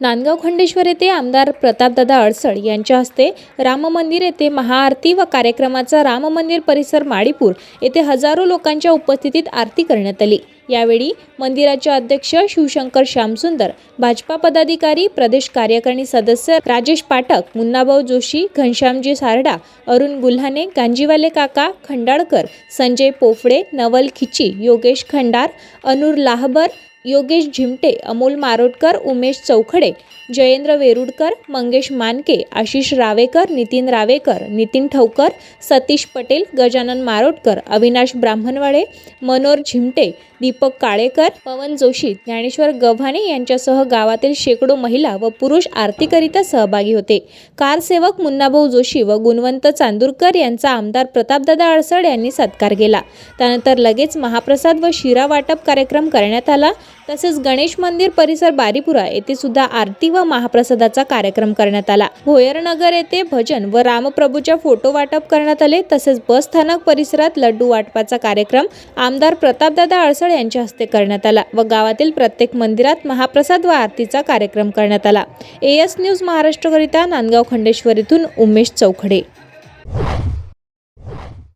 नांदगाव खंडेश्वर येथे आमदार प्रतापदादा अडसळ यांच्या हस्ते राम मंदिर येथे महाआरती व कार्यक्रमाचा राम मंदिर परिसर माळीपूर येथे हजारो लोकांच्या उपस्थितीत आरती करण्यात आली. यावेळी मंदिराचे अध्यक्ष शिवशंकर श्यामसुंदर भाजपा पदाधिकारी प्रदेश कार्यकारिणी सदस्य राजेश पाठक मुन्नाभाऊ जोशी घनश्यामजी सारडा अरुण गुल्हाने गांजीवाले काका खंडाळकर संजय पोफडे नवल खिची योगेश खंडार अनुर लाहबर योगेश झिमटे अमोल मारोटकर उमेश चौखडे जयेंद्र वेरुडकर मंगेश मानके आशिष रावेकर नितीन रावेकर नितीन ठवकर सतीश पटेल गजानन मारोटकर अविनाश ब्राह्मणवाडे मनोर झिमटे दीपक काळेकर पवन जोशी ज्ञानेश्वर गव्हाणे यांच्यासह गावातील शेकडो महिला व पुरुष आरतीकरिता सहभागी होते. कारसेवक मुन्नाभाऊ जोशी व गुणवंत चांदूरकर यांचा आमदार प्रतापदादा अडसड यांनी सत्कार केला. त्यानंतर लगेच महाप्रसाद व शिरा वाटप कार्यक्रम करण्यात आला. तसेच गणेश मंदिर परिसर बारीपुरा येथे सुद्धा आरती व महाप्रसादाचा कार्यक्रम करण्यात आला. भोयरनगर येथे भजन व रामप्रभूच्या फोटो वाटप करण्यात आले. तसेच बस स्थानक परिसरात लड्डू वाटपाचा कार्यक्रम आमदार प्रतापदादा अडसळ यांच्या हस्ते करण्यात आला व गावातील प्रत्येक मंदिरात महाप्रसाद व आरतीचा कार्यक्रम करण्यात आला. एएस न्यूज महाराष्ट्रकरिता नांदगाव खंडेश्वर इथून उमेश चौखडे.